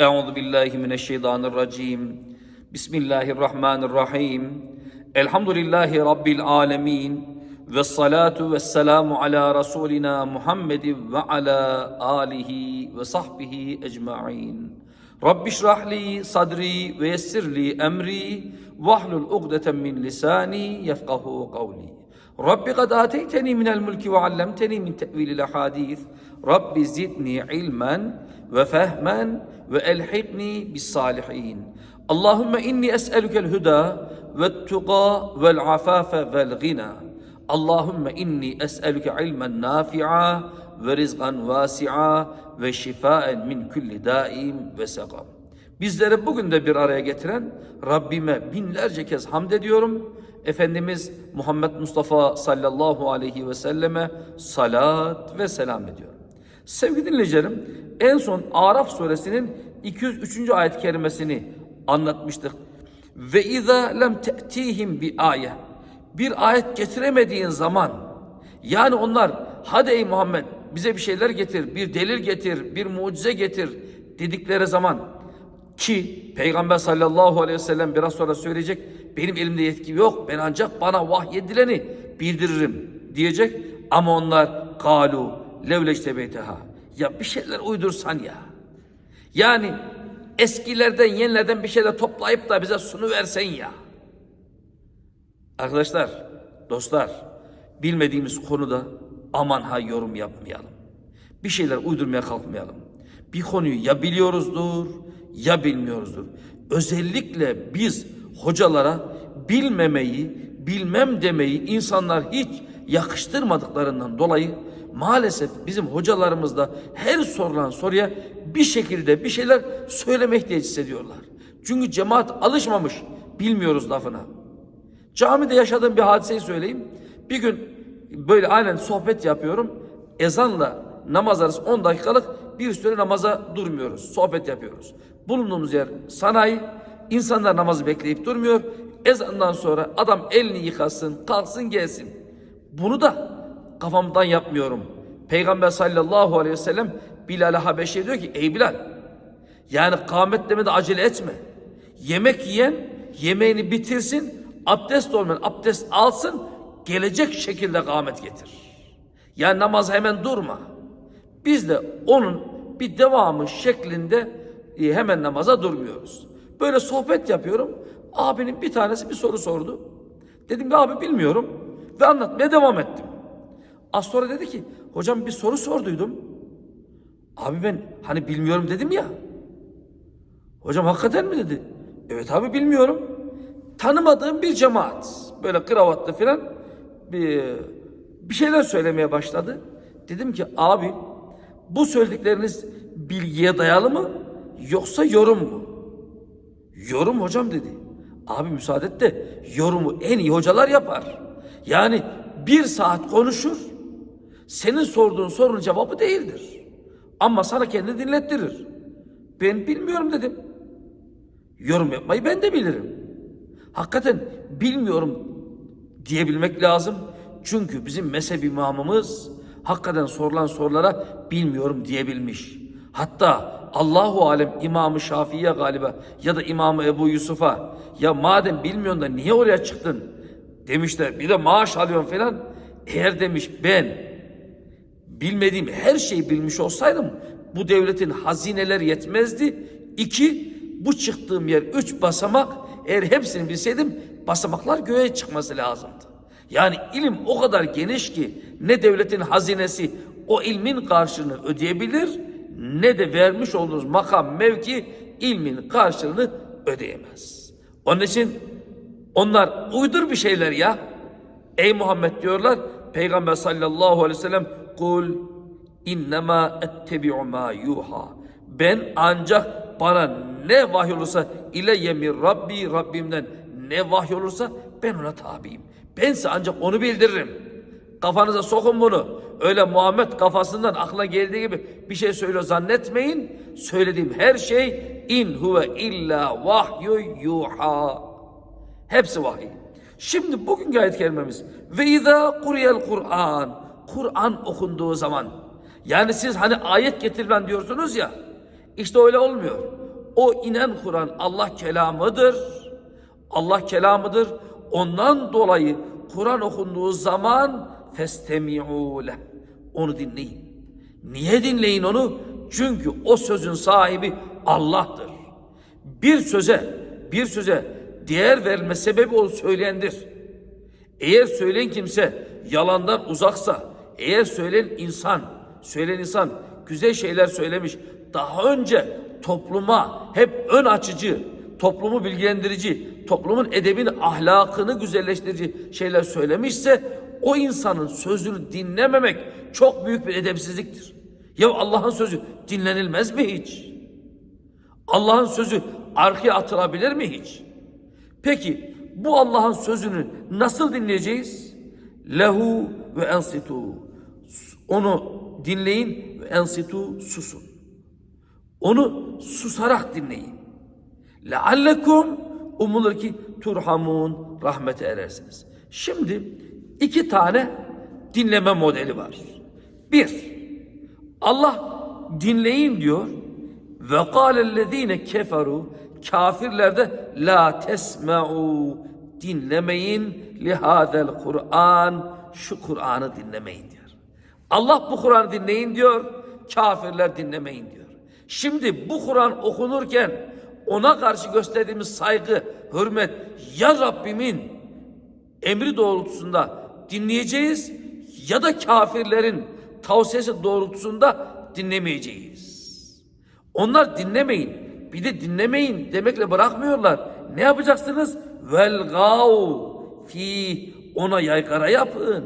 Euzu billahi mineşşeytanirracim. Bismillahirrahmanirrahim. Elhamdülillahi rabbil alamin. Ve salatu ve selamu ala Resulina Muhammedin ve ala alihi ve sahbihi ecma'in. Rabbi şrahli sadri ve yessirli emri vahlul ugdeten min lisani yefkahu kavli. Rabbi kad ateyteni minel mulki ve allemteni min tevilil ahadith. Rabbi zidni ilmen ve fehmen ve elhikni bis salihin. Allahümme inni es'elukel huda ve tuqa vel afafe vel gina. Allahümme inni es'eluke ilmen nafi'a ve rizqan vasi'a ve şifaen min kulli daim ve sekam. Bizleri bugün de bir araya getiren Rabbime binlerce kez hamd ediyorum. Efendimiz Muhammed Mustafa sallallahu aleyhi ve selleme salat ve selam ediyorum. Sevgili dinleyicilerim, en son Araf suresinin 203. ayet kerimesini anlatmıştık. Ve izâ lem te'tihim bi ayet. Bir ayet getiremediğin zaman, yani onlar hadi ey Muhammed bize bir şeyler getir, bir delil getir, bir mucize getir dedikleri zaman ki Peygamber sallallahu aleyhi ve sellem biraz sonra söyleyecek benim elimde yetki yok ben ancak bana vahyedileni bildiririm diyecek ama onlar kalu levleştebeyteha ya bir şeyler uydursan ya. Yani eskilerden yenilerden bir şeyler toplayıp da bize sunu versen ya. Arkadaşlar dostlar bilmediğimiz konuda aman ha yorum yapmayalım. Bir şeyler uydurmaya kalkmayalım. Bir konuyu ya biliyoruzdur ya bilmiyoruzdur. Özellikle biz hocalara bilmemeyi, bilmem demeyi insanlar hiç yakıştırmadıklarından dolayı maalesef bizim hocalarımız da her sorulan soruya bir şekilde bir şeyler söyleme ihtiyacı hissediyorlar. Çünkü cemaat alışmamış bilmiyoruz lafına. Camide yaşadığım bir hadiseyi söyleyeyim. Bir gün böyle aynen sohbet yapıyorum. Ezanla namaz arası 10 dakikalık bir süre namaza durmuyoruz. Sohbet yapıyoruz. Bulunduğumuz yer sanayi. İnsanlar namazı bekleyip durmuyor. Ezandan sonra adam elini yıkasın, kalksın gelsin. Bunu da kafamdan yapmıyorum. Peygamber sallallahu aleyhi ve sellem Bilal'e Habeşi'ye diyor ki ey Bilal yani kâmet demede acele etme. Yemek yiyen yemeğini bitirsin, abdest olmayan abdest alsın, gelecek şekilde kâmet getir. Yani namaz hemen durma. Biz de onun bir devamı şeklinde e, hemen namaza durmuyoruz. Böyle sohbet yapıyorum. Abinin bir tanesi bir soru sordu. Dedim ki abi bilmiyorum. Ve anlatmaya devam ettim. Az sonra dedi ki hocam bir soru sorduydum. Abi ben hani bilmiyorum dedim ya. Hocam hakikaten mi dedi. Evet abi bilmiyorum. Tanımadığım bir cemaat. Böyle kravatlı falan bir, bir şeyler söylemeye başladı. Dedim ki abi bu söyledikleriniz bilgiye dayalı mı yoksa yorum mu? Yorum hocam dedi. Abi müsaade et de yorumu en iyi hocalar yapar. Yani bir saat konuşur. Senin sorduğun sorunun cevabı değildir. Ama sana kendi dinlettirir. Ben bilmiyorum dedim. Yorum yapmayı ben de bilirim. Hakikaten bilmiyorum diyebilmek lazım. Çünkü bizim mezhep imamımız hakikaten sorulan sorulara bilmiyorum diyebilmiş. Hatta Allahu alem İmamı Şafii'ye galiba ya da İmamı Ebu Yusuf'a ya madem bilmiyorsun da niye oraya çıktın demişler. Bir de maaş alıyorsun falan. Eğer demiş ben bilmediğim her şeyi bilmiş olsaydım bu devletin hazineleri yetmezdi. İki, bu çıktığım yer üç basamak eğer hepsini bilseydim basamaklar göğe çıkması lazımdı. Yani ilim o kadar geniş ki ne devletin hazinesi o ilmin karşılığını ödeyebilir ne de vermiş olduğunuz makam mevki ilmin karşılığını ödeyemez. Onun için onlar uydur bir şeyler ya. Ey Muhammed diyorlar Peygamber sallallahu aleyhi ve sellem kul innema ettebi'u ma yuha. Ben ancak bana ne vahiy olursa ile yemir Rabbi Rabbimden ne vahiy olursa ben ona tabiyim. Bense ancak onu bildiririm. Kafanıza sokun bunu. Öyle Muhammed kafasından aklına geldiği gibi bir şey söylüyor zannetmeyin. Söylediğim her şey in huve illa vahyu yuha. Hepsi vahiy. Şimdi bugünkü ayet kelimemiz ve izâ kuriyel Kur'an. Kur'an okunduğu zaman yani siz hani ayet getir diyorsunuz ya işte öyle olmuyor. O inen Kur'an Allah kelamıdır. Allah kelamıdır. Ondan dolayı Kur'an okunduğu zaman festemi'u leh. Onu dinleyin. Niye dinleyin onu? Çünkü o sözün sahibi Allah'tır. Bir söze, bir söze değer verilme sebebi onu söyleyendir. Eğer söyleyen kimse yalandan uzaksa, eğer söyleyen insan, söyleyen insan güzel şeyler söylemiş, daha önce topluma hep ön açıcı, toplumu bilgilendirici, toplumun edebini, ahlakını güzelleştirici şeyler söylemişse o insanın sözünü dinlememek çok büyük bir edepsizliktir. Ya Allah'ın sözü dinlenilmez mi hiç? Allah'ın sözü arkaya atılabilir mi hiç? Peki bu Allah'ın sözünü nasıl dinleyeceğiz? Lehu ve ensitu. Onu dinleyin ve ensitu susun. Onu susarak dinleyin. Leallekum umulur ki turhamun rahmete erersiniz. Şimdi iki tane dinleme modeli var. Bir, Allah dinleyin diyor. Ve kâlellezîne keferu kafirlerde la tesme'u dinlemeyin lihâzel Kur'an şu Kur'an'ı dinlemeyin diyor. Allah bu Kur'an'ı dinleyin diyor. Kafirler dinlemeyin diyor. Şimdi bu Kur'an okunurken ona karşı gösterdiğimiz saygı, hürmet ya Rabbimin emri doğrultusunda dinleyeceğiz ya da kafirlerin tavsiyesi doğrultusunda dinlemeyeceğiz. Onlar dinlemeyin. Bir de dinlemeyin demekle bırakmıyorlar. Ne yapacaksınız? Vel gav fi ona yaygara yapın.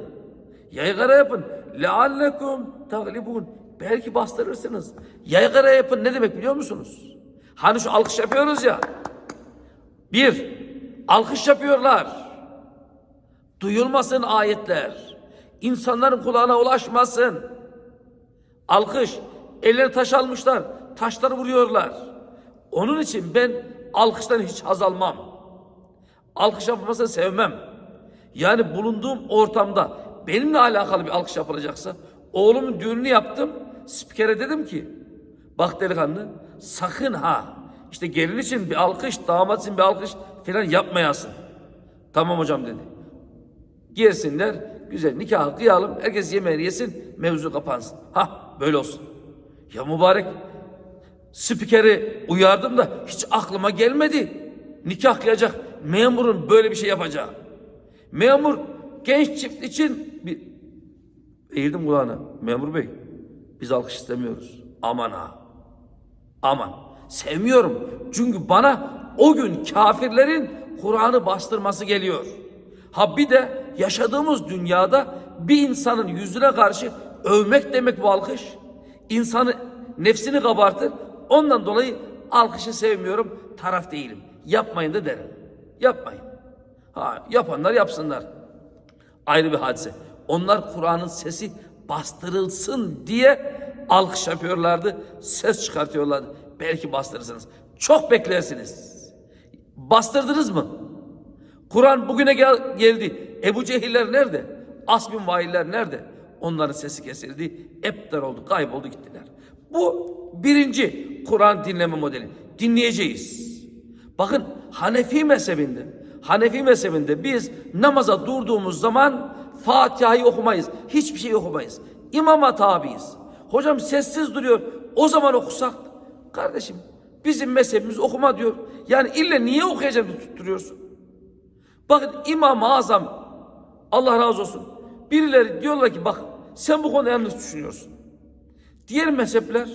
Yaygara yapın. Leallekum taglibun. Belki bastırırsınız. Yaygara yapın ne demek biliyor musunuz? Hani şu alkış yapıyoruz ya. Bir, alkış yapıyorlar. Duyulmasın ayetler. İnsanların kulağına ulaşmasın. Alkış. Elleri taş almışlar. Taşları vuruyorlar. Onun için ben alkıştan hiç haz almam. Alkış yapılmasını sevmem. Yani bulunduğum ortamda benimle alakalı bir alkış yapılacaksa oğlumun düğününü yaptım. Spikere dedim ki bak delikanlı sakın ha işte gelin için bir alkış damat için bir alkış falan yapmayasın. Tamam hocam dedi. Gelsinler güzel nikahı kıyalım herkes yemeğini yesin mevzu kapansın. Ha böyle olsun. Ya mübarek spikeri uyardım da hiç aklıma gelmedi. Nikah kıyacak memurun böyle bir şey yapacağı. Memur genç çift için bir eğildim kulağına. Memur bey biz alkış istemiyoruz. Aman ha. Aman. Sevmiyorum. Çünkü bana o gün kafirlerin Kur'an'ı bastırması geliyor. Ha bir de yaşadığımız dünyada bir insanın yüzüne karşı övmek demek bu alkış. İnsanı nefsini kabartır. Ondan dolayı alkışı sevmiyorum. Taraf değilim. Yapmayın da derim. Yapmayın. Ha yapanlar yapsınlar. Ayrı bir hadise. Onlar Kur'an'ın sesi bastırılsın diye alkış yapıyorlardı. Ses çıkartıyorlardı. Belki bastırırsınız. Çok beklersiniz. Bastırdınız mı? Kur'an bugüne gel- geldi. Ebu Cehiller nerede? Asbin vailler nerede? Onların sesi kesildi. Epler oldu, kayboldu gittiler. Bu birinci Kur'an dinleme modeli. Dinleyeceğiz. Bakın Hanefi mezhebinde, Hanefi mezhebinde biz namaza durduğumuz zaman Fatiha'yı okumayız. Hiçbir şey okumayız. İmama tabiiz. Hocam sessiz duruyor. O zaman okusak. Kardeşim bizim mezhebimiz okuma diyor. Yani ille niye okuyacağım tutturuyorsun? Bakın İmam-ı Azam Allah razı olsun. Birileri diyorlar ki bak sen bu konuda yanlış düşünüyorsun. Diğer mezhepler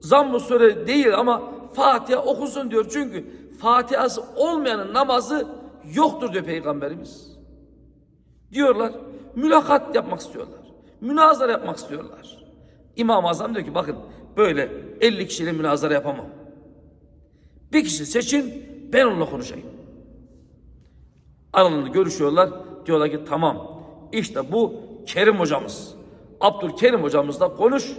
zamm-ı sure değil ama Fatiha okusun diyor. Çünkü Fatiha'sı olmayanın namazı yoktur diyor Peygamberimiz. Diyorlar mülakat yapmak istiyorlar. Münazara yapmak istiyorlar. İmam-ı Azam diyor ki bakın böyle 50 kişiyle münazara yapamam. Bir kişi seçin ben onunla konuşayım. Aralarında görüşüyorlar. Diyorlar ki tamam işte bu Kerim hocamız. Abdülkerim hocamızla konuş.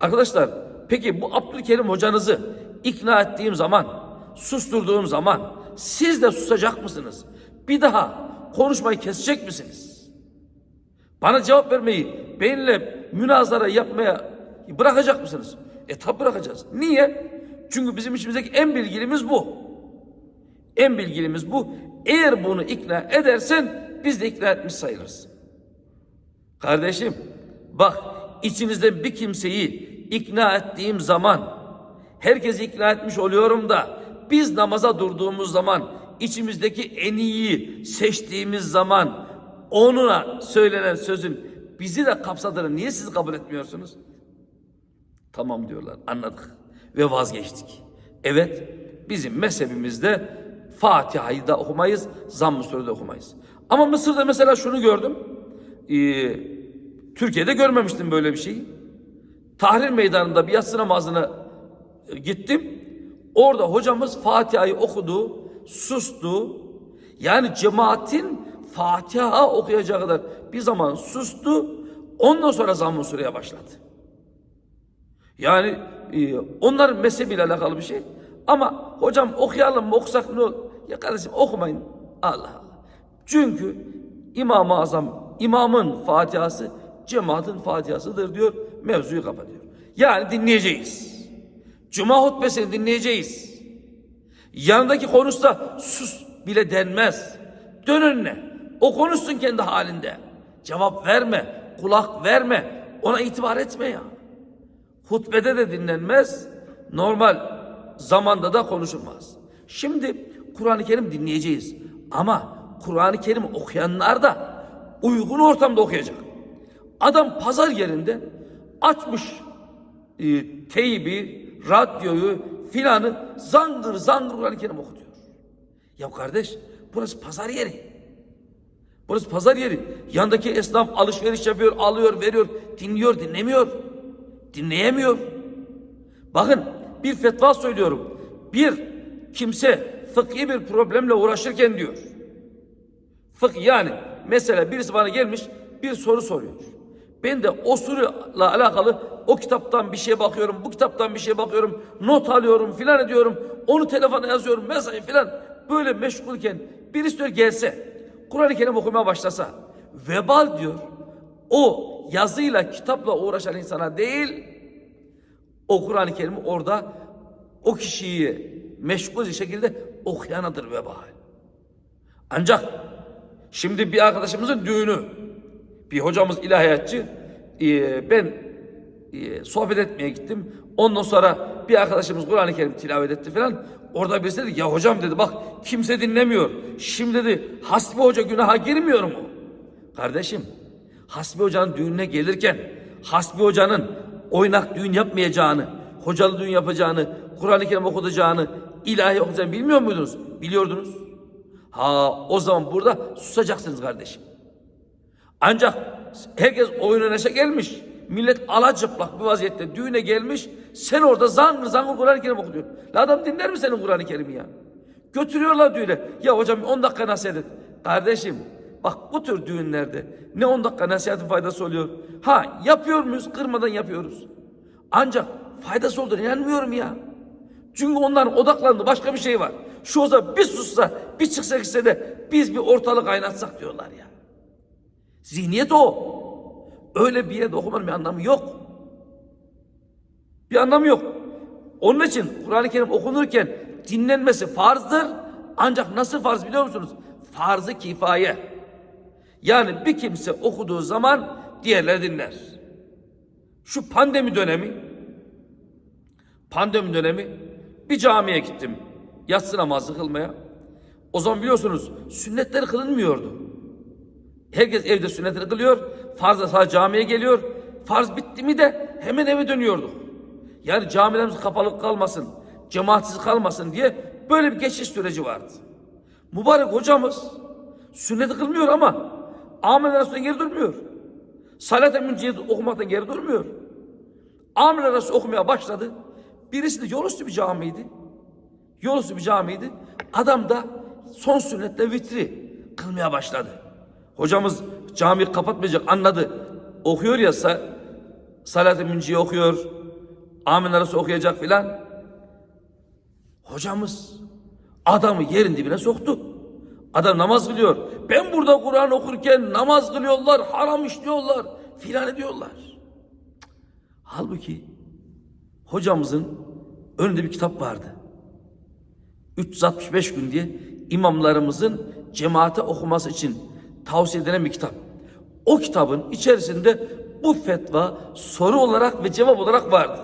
Arkadaşlar peki bu Abdülkerim hocanızı ikna ettiğim zaman, susturduğum zaman siz de susacak mısınız? Bir daha konuşmayı kesecek misiniz? Bana cevap vermeyi, benimle münazara yapmaya bırakacak mısınız? E tabi bırakacağız. Niye? Çünkü bizim içimizdeki en bilgilimiz bu. En bilgilimiz bu. Eğer bunu ikna edersen biz de ikna etmiş sayılırız. Kardeşim bak içinizde bir kimseyi ikna ettiğim zaman herkesi ikna etmiş oluyorum da biz namaza durduğumuz zaman içimizdeki en iyi seçtiğimiz zaman onuna söylenen sözün bizi de kapsadığını niye siz kabul etmiyorsunuz? Tamam diyorlar anladık ve vazgeçtik. Evet bizim mezhebimizde Fatiha'yı da okumayız, Zamm-ı Sure'de okumayız. Ama Mısır'da mesela şunu gördüm. Ee, Türkiye'de görmemiştim böyle bir şeyi. Tahrir meydanında bir yatsı namazına e, gittim. Orada hocamız Fatiha'yı okudu, sustu. Yani cemaatin Fatiha okuyacağı kadar bir zaman sustu. Ondan sonra Zamm-ı Sure'ye başladı. Yani e, onların mezhebiyle alakalı bir şey. Ama hocam okuyalım mı okusak ne olur? Ya kardeşim okumayın. Allah Allah. Çünkü İmam-ı Azam, imamın Fatihası cemaatin Fatihasıdır diyor. Mevzuyu kapatıyor. Yani dinleyeceğiz. Cuma hutbesini dinleyeceğiz. Yanındaki konuşsa sus bile denmez. Dön önüne. O konuşsun kendi halinde. Cevap verme. Kulak verme. Ona itibar etme ya. Hutbede de dinlenmez. Normal zamanda da konuşulmaz. Şimdi Kur'an-ı Kerim dinleyeceğiz. Ama Kur'an-ı Kerim okuyanlar da uygun ortamda okuyacak. Adam pazar yerinde açmış e, teybi, radyoyu filanı zangır zangır Kur'an-ı Kerim okutuyor. Ya kardeş burası pazar yeri. Burası pazar yeri. Yandaki esnaf alışveriş yapıyor, alıyor, veriyor, dinliyor, dinlemiyor. Dinleyemiyor. Bakın bir fetva söylüyorum. Bir kimse fıkhi bir problemle uğraşırken diyor. Fıkh yani mesela birisi bana gelmiş bir soru soruyor. Ben de o soruyla alakalı o kitaptan bir şeye bakıyorum, bu kitaptan bir şeye bakıyorum, not alıyorum filan ediyorum. Onu telefona yazıyorum, mesaj filan. Böyle meşgulken birisi diyor gelse, Kur'an-ı Kerim okumaya başlasa, vebal diyor. O yazıyla, kitapla uğraşan insana değil, o Kur'an-ı Kerim'i orada o kişiyi meşgul bir şekilde okuyanadır vebal. Ancak şimdi bir arkadaşımızın düğünü, bir hocamız ilahiyatçı, e, ben e, sohbet etmeye gittim. Ondan sonra bir arkadaşımız Kur'an-ı Kerim tilavet etti falan. Orada birisi dedi ya hocam dedi bak kimse dinlemiyor. Şimdi dedi Hasbi Hoca günaha girmiyor mu? Kardeşim Hasbi Hoca'nın düğününe gelirken Hasbi Hoca'nın oynak düğün yapmayacağını, hocalı düğün yapacağını, Kur'an-ı Kerim okutacağını, ilahi okuyacağını bilmiyor muydunuz? Biliyordunuz. Ha o zaman burada susacaksınız kardeşim. Ancak herkes oyun oynayışa gelmiş. Millet alacıplak bir vaziyette düğüne gelmiş. Sen orada zangır zangır Kur'an-ı Kerim okuyor. La adam dinler mi senin Kur'an-ı Kerim'i ya? Götürüyorlar düğüne. Ya hocam 10 dakika nasihat et. Kardeşim bak bu tür düğünlerde ne 10 dakika nasihatin faydası oluyor. Ha yapıyor muyuz? Kırmadan yapıyoruz. Ancak faydası olduğunu inanmıyorum ya. Çünkü onların odaklandığı başka bir şey var. Şu olsa bir sussa, bir çıksa gitse de biz bir ortalık kaynatsak diyorlar ya. Zihniyet o. Öyle bir yerde okumanın bir anlamı yok. Bir anlamı yok. Onun için Kur'an-ı Kerim okunurken dinlenmesi farzdır. Ancak nasıl farz biliyor musunuz? Farzı kifaye. Yani bir kimse okuduğu zaman diğerleri dinler. Şu pandemi dönemi pandemi dönemi bir camiye gittim. Yatsı namazı kılmaya. O zaman biliyorsunuz sünnetler kılınmıyordu. Herkes evde sünnetini kılıyor. Farz sadece camiye geliyor. Farz bitti mi de hemen eve dönüyorduk. Yani camilerimiz kapalı kalmasın, cemaatsiz kalmasın diye böyle bir geçiş süreci vardı. Mübarek hocamız sünneti kılmıyor ama amin arasında geri durmuyor. Salat-ı münciye okumaktan geri durmuyor. Amin arası okumaya başladı. Birisi de yolüstü bir camiydi. Yolüstü bir camiydi. Adam da son sünnetle vitri kılmaya başladı. Hocamız camiyi kapatmayacak anladı. Okuyor ya sa Salat-ı Münci'yi okuyor. Amin arası okuyacak filan. Hocamız adamı yerin dibine soktu. Adam namaz kılıyor. Ben burada Kur'an okurken namaz kılıyorlar, haram işliyorlar, filan ediyorlar. Halbuki hocamızın önünde bir kitap vardı. 365 gün diye imamlarımızın cemaate okuması için tavsiye edilen bir kitap. O kitabın içerisinde bu fetva soru olarak ve cevap olarak vardı.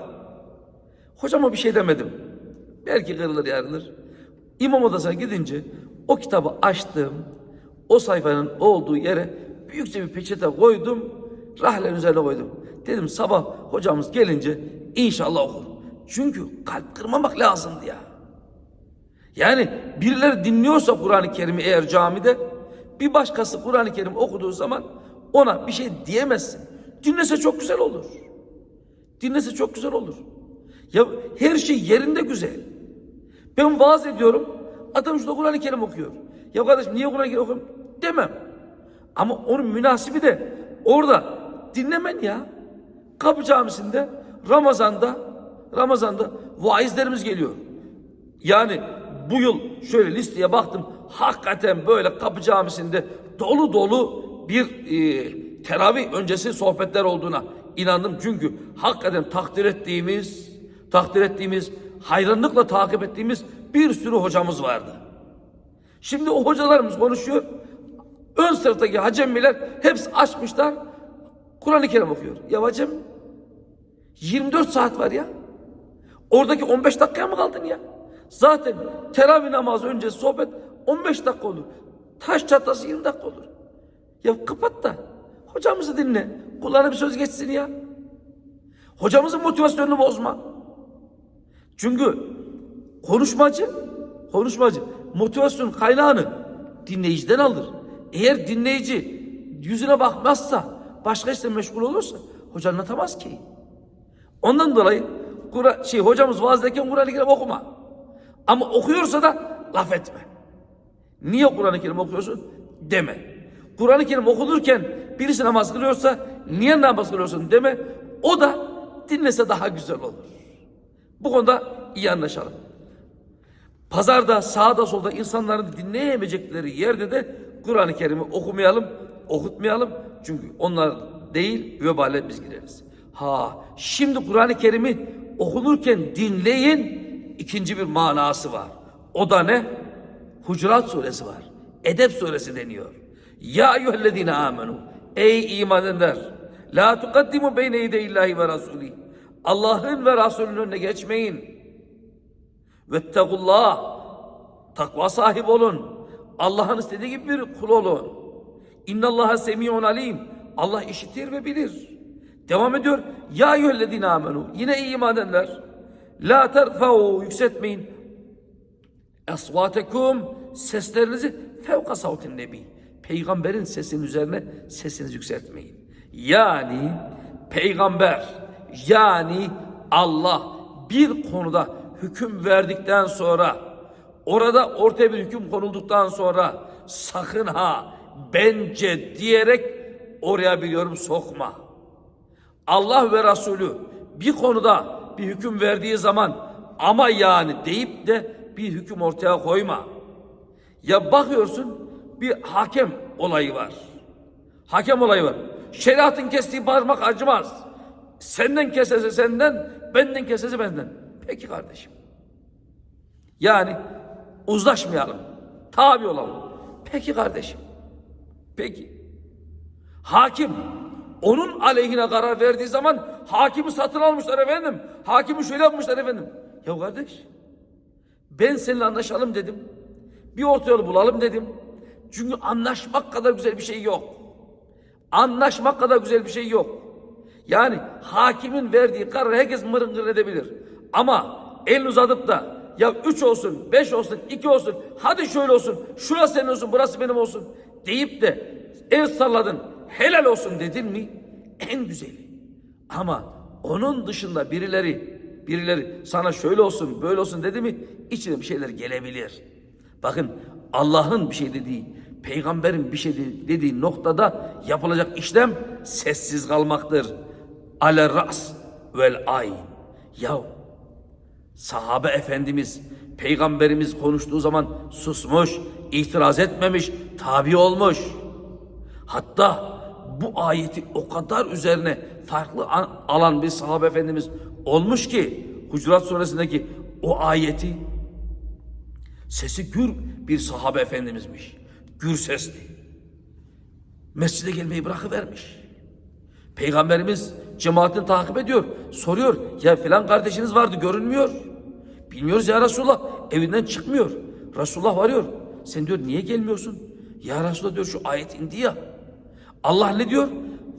Hocama bir şey demedim. Belki kırılır yarılır. İmam odasına gidince o kitabı açtım. O sayfanın olduğu yere büyükçe bir peçete koydum. Rahlerin üzerine koydum. Dedim sabah hocamız gelince inşallah okur. Çünkü kalp kırmamak lazımdı ya. Yani birileri dinliyorsa Kur'an-ı Kerim'i eğer camide bir başkası Kur'an-ı Kerim okuduğu zaman ona bir şey diyemezsin. Dinlese çok güzel olur. Dinlese çok güzel olur. Ya her şey yerinde güzel. Ben vaaz ediyorum. Adam şurada Kur'an-ı Kerim okuyor. Ya kardeşim niye Kur'an-ı Kerim okuyorum? Demem. Ama onun münasibi de orada dinlemen ya. Kapı Camisi'nde Ramazan'da Ramazan'da vaizlerimiz geliyor. Yani bu yıl şöyle listeye baktım. Hakikaten böyle Kapı Camisi'nde dolu dolu bir e, teravih öncesi sohbetler olduğuna inandım. Çünkü hakikaten takdir ettiğimiz, takdir ettiğimiz, hayranlıkla takip ettiğimiz bir sürü hocamız vardı. Şimdi o hocalarımız konuşuyor. Ön sınıftaki hacemmiler hepsi açmışlar. Kur'an-ı Kerim okuyor. Ya hacem 24 saat var ya. Oradaki 15 dakikaya mı kaldın ya? Zaten teravih namazı öncesi sohbet 15 dakika olur. Taş çatlası 20 dakika olur. Ya kapat da hocamızı dinle. Kulağına bir söz geçsin ya. Hocamızın motivasyonunu bozma. Çünkü konuşmacı, konuşmacı motivasyon kaynağını dinleyiciden alır. Eğer dinleyici yüzüne bakmazsa, başka işle meşgul olursa hoca anlatamaz ki. Ondan dolayı Kur'an şey hocamız vaazdayken Kur'an-ı Kerim okuma. Ama okuyorsa da laf etme. Niye Kur'an-ı Kerim okuyorsun? Deme. Kur'an-ı Kerim okunurken birisi namaz kılıyorsa niye namaz kılıyorsun deme. O da dinlese daha güzel olur. Bu konuda iyi anlaşalım. Pazarda sağda solda insanların dinleyemeyecekleri yerde de Kur'an-ı Kerim'i okumayalım, okutmayalım. Çünkü onlar değil vebale biz gireriz. Ha şimdi Kur'an-ı Kerim'i okunurken dinleyin ikinci bir manası var. O da ne? Hucurat suresi var. Edep suresi deniyor. Ya eyyühellezine amenu. Ey iman edenler. La tukaddimu beyne yedeyillahi ve rasulih. Allah'ın ve Resulünün önüne geçmeyin. Vettegullah. Takva sahibi olun. Allah'ın istediği gibi bir kul olun. İnnallaha semi'un alim. Allah işitir ve bilir. Devam ediyor. Ya eyyühellezine amenu. Yine iman edenler. La terfa'u yükseltmeyin. Esvatekum seslerinizi fevka savtin nebi. Peygamberin sesinin üzerine sesinizi yükseltmeyin. Yani peygamber yani Allah bir konuda hüküm verdikten sonra orada ortaya bir hüküm konulduktan sonra sakın ha bence diyerek oraya bir yorum sokma. Allah ve Resulü bir konuda bir hüküm verdiği zaman ama yani deyip de bir hüküm ortaya koyma. Ya bakıyorsun bir hakem olayı var. Hakem olayı var. Şeriatın kestiği parmak acımaz. Senden kesese senden, benden kesese benden. Peki kardeşim. Yani uzlaşmayalım. Tabi olalım. Peki kardeşim. Peki. Hakim onun aleyhine karar verdiği zaman hakimi satın almışlar efendim. Hakimi şöyle yapmışlar efendim. Ya kardeş ben seninle anlaşalım dedim. Bir orta yolu bulalım dedim. Çünkü anlaşmak kadar güzel bir şey yok. Anlaşmak kadar güzel bir şey yok. Yani hakimin verdiği kararı herkes mırın edebilir. Ama el uzatıp da ya üç olsun, beş olsun, iki olsun, hadi şöyle olsun, şurası senin olsun, burası benim olsun deyip de el salladın, helal olsun dedin mi en güzeli. Ama onun dışında birileri birileri sana şöyle olsun, böyle olsun dedi mi içine bir şeyler gelebilir. Bakın Allah'ın bir şey dediği, peygamberin bir şey dediği noktada yapılacak işlem sessiz kalmaktır. Ale ras vel ayn. Ya sahabe efendimiz peygamberimiz konuştuğu zaman susmuş, itiraz etmemiş, tabi olmuş. Hatta bu ayeti o kadar üzerine farklı an- alan bir sahabe efendimiz olmuş ki Hucurat suresindeki o ayeti sesi gür bir sahabe efendimizmiş. Gür sesli. Mescide gelmeyi bırakıvermiş. Peygamberimiz cemaatini takip ediyor. Soruyor ya filan kardeşiniz vardı görünmüyor. Bilmiyoruz ya Resulullah. Evinden çıkmıyor. Resulullah varıyor. Sen diyor niye gelmiyorsun? Ya Resulullah diyor şu ayet indi ya. Allah ne diyor?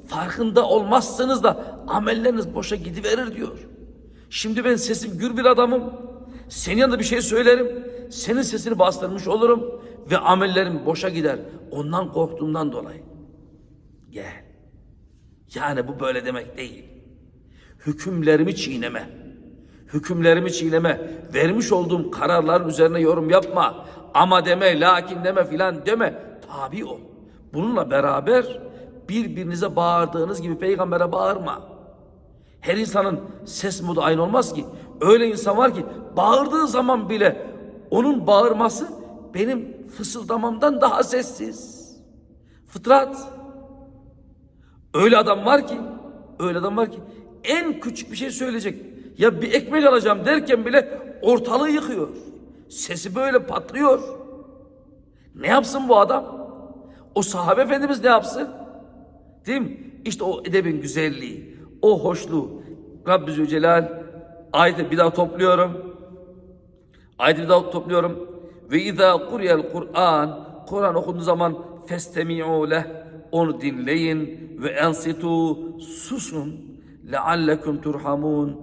Farkında olmazsanız da amelleriniz boşa gidiverir diyor. Şimdi ben sesim gür bir adamım. Senin yanında bir şey söylerim. Senin sesini bastırmış olurum. Ve amellerim boşa gider. Ondan korktuğumdan dolayı. Gel. Yani bu böyle demek değil. Hükümlerimi çiğneme. Hükümlerimi çiğneme. Vermiş olduğum kararların üzerine yorum yapma. Ama deme, lakin deme filan deme. Tabi ol. Bununla beraber birbirinize bağırdığınız gibi peygambere bağırma. Her insanın ses modu aynı olmaz ki. Öyle insan var ki bağırdığı zaman bile onun bağırması benim fısıldamamdan daha sessiz. Fıtrat. Öyle adam var ki, öyle adam var ki en küçük bir şey söyleyecek. Ya bir ekmek alacağım derken bile ortalığı yıkıyor. Sesi böyle patlıyor. Ne yapsın bu adam? O sahabe efendimiz ne yapsın? Değil mi? İşte o edebin güzelliği, o hoşluğu. Rabbi Zülcelal ayeti bir daha topluyorum. Ayeti bir daha topluyorum. Ve izâ kuriyel Kur'an Kur'an okunduğu zaman festemi'û leh onu dinleyin ve ensitu susun leallekum turhamun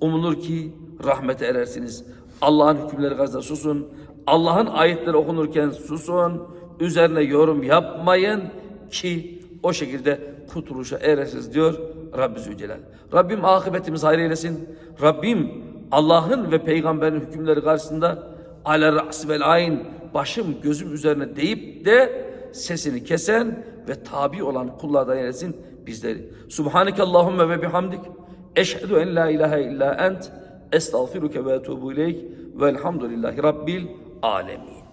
umulur ki rahmete erersiniz. Allah'ın hükümleri karşısında susun. Allah'ın ayetleri okunurken susun. Üzerine yorum yapmayın ki o şekilde kurtuluşa eresiniz diyor Rabbi Zülcelal. Rabbim akıbetimiz hayır eylesin. Rabbim Allah'ın ve peygamberin hükümleri karşısında ala ra's vel ayn başım gözüm üzerine deyip de sesini kesen ve tabi olan kullardan eylesin bizleri. Subhaneke Allahümme ve bihamdik. Eşhedü en la ilahe illa ent. Estağfiruke ve etubu ileyk. Velhamdülillahi Rabbil alemin.